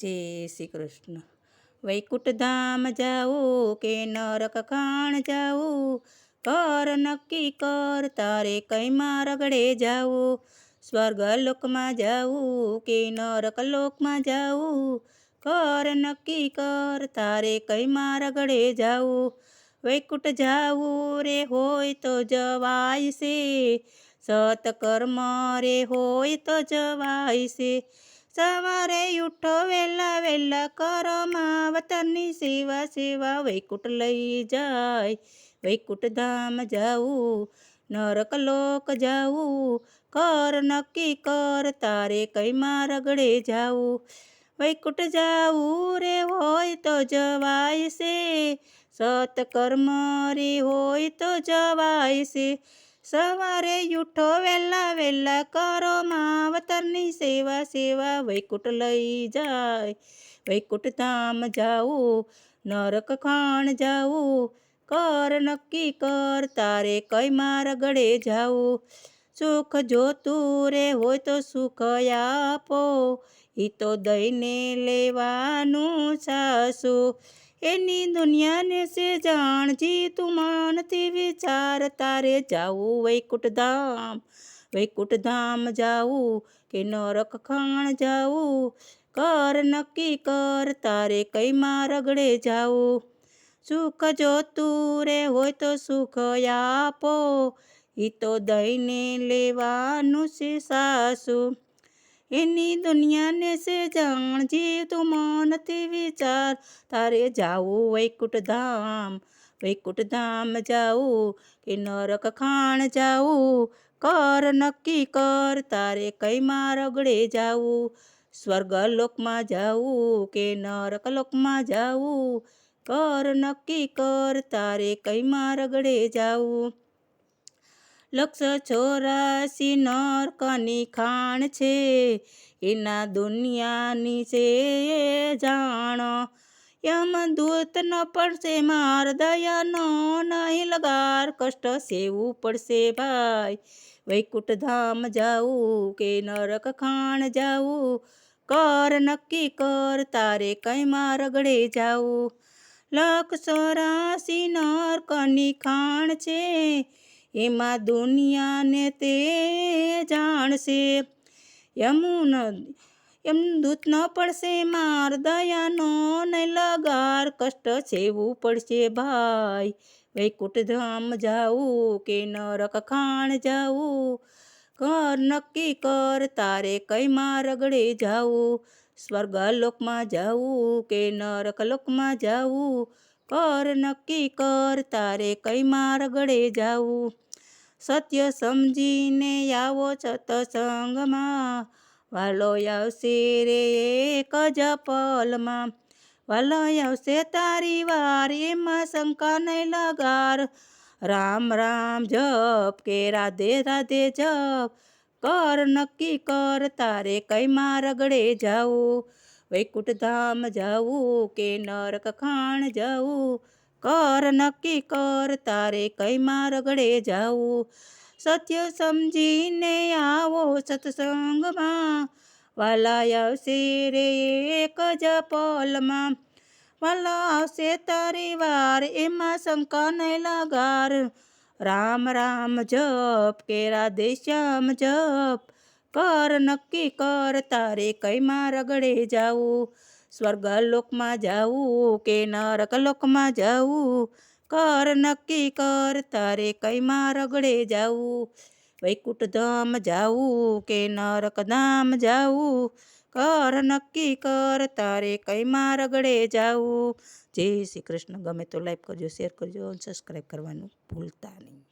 જય શ્રી કૃષ્ણ. વૈકુંઠધામ જાવું કે નરક ખાણ જાવું કર નક્કી કર, તારે કઈમાં રગડે જાવું? સ્વર્ગ લોકમાં જાવું કે નરક લોકમાં જાવું કર નક્કી કર, તારે કઈમાં રગડે જાવું? વૈકુંઠ જાવું રે હોય તો જવાય છે. સતકર્મ રે હોય તો જવાય છે. સવારે ઉઠો વહેલા વહેલા કરો માવતરની સેવા સેવા વૈકુટ લઈ જાય. વૈકુટ ધામ જાવું, નરક લોક જાવું કર નક્કી કર, તારે કઈમાં રગડે જાવું? વૈકુટ જાવું રે હોય તો જવાય છે, સતકર્મ રે હોય તો જવાય છે. સવારે ઉઠો વહેલા વહેલા કરો માવતરની સેવા સેવા વૈકુટ લઈ જાય. વૈકુટ ધામ જાવું, નરક ખાણ જાવું, કર નક્કી કર, તારે કઈ માર ગળે જાવું? સુખ જોતું રે હોય તો સુખ આપો એ તો દઈને લેવાનું સાસુ. એની દુનિયાને સે જાણજી તું માનથી વિચાર, તારે જાવું વૈકુંઠધામ ધામ વૈકુંઠ ધામ જાવું કે નરક ખાણ જાવું? કર નક્કી કર, તારે કઈમાં રગડે જાવું? સુખ જોતું રે હોય તો સુખ આપો એ તો દઈને લેવાનું છે સાસુ. એની દુનિયાને સે જાણજે તું મનથી વિચાર. તારે જાવું વૈકુંઠ ધામ વૈકુંઠ ધામ જાવું કે નરક ખાણ જાવું. કર નક્કી કર, તારે કઈમાં રગડે જાવું? સ્વર્ગ લોકમાં જાવું કે નરક લોકમાં જાવું? કર નક્કી કર, તારે કઈમાં રગડે જાવું? લક્ષ ચોરાસી નરકની ખાણ છે. એના દુનિયાની છે જાણ. ન પડશે, માર દયાનો નહીં લગાર. કષ્ટ સેવું પડશે ભાઈ. વૈકુંઠ ધામ જાવું કે નરક ખાણ જાવું? કર નક્કી કર, તારે કઈમાં રગડે જાવું? લક્ષ ચોરાસી નરકની ખાણ છે. એમાં દુનિયાને તે જાણશે. યમુન, એમ દૂત ન પડશે, માર દયાનો ને લગાર, કષ્ટ સેવું પડશે ભાઈ. વૈકુંઠ ધામ જાવું કે નરક ખાણ જાવું? કર નક્કી કર, તારે કઈમાં રગડે જાવું? સ્વર્ગ લોકમાં જાવું કે નરક લોકમાં જાવું? કર નક્કી કર, તારે કઈમાં રગડે જાવું? સત્ય સમજીને આવો સતસંગમાં વાલો આવશે રે એક જ પલમાં. વાલો આવશે તારી વાર, એમાં શંકા નહીં લગાર. રામ રામ જપ કે રાધે રાધે જપ. કર નક્કી કર, તારે કઈમાં રગડે જાવું? વૈકુંઠ જાવું કે નરક ખાણ જાવું? કર નક્કી કર, તારે કઈમાં રગડે જાવું? સત્ય સમજીને આવો સત્સંગમાં. વાલા આવશે રે એક જ પલમાં. વાલા આવશે તારી વાર, એમાં શંકા નહીં લગાર. રામ રામ જપ કે રાધે શ્યામ જપ. કર નક્કી કર, તારે કઈમાં રગડે જાવું? સ્વર્ગ લોકમાં જાવું કે નરક લોકમાં જાવું કર નક્કી કર, તારે કઈમાં રગડે જાવું વૈકુટ ધામ જાવું કે નરક ધામ જાવું કર નક્કી કર, તારે કઈમાં રગડે જાવું જય શ્રી કૃષ્ણ. ગમે તો લાઈક કરજો શેર કરજો સબસ્ક્રાઈબ કરવાનું ભૂલતા નહીં.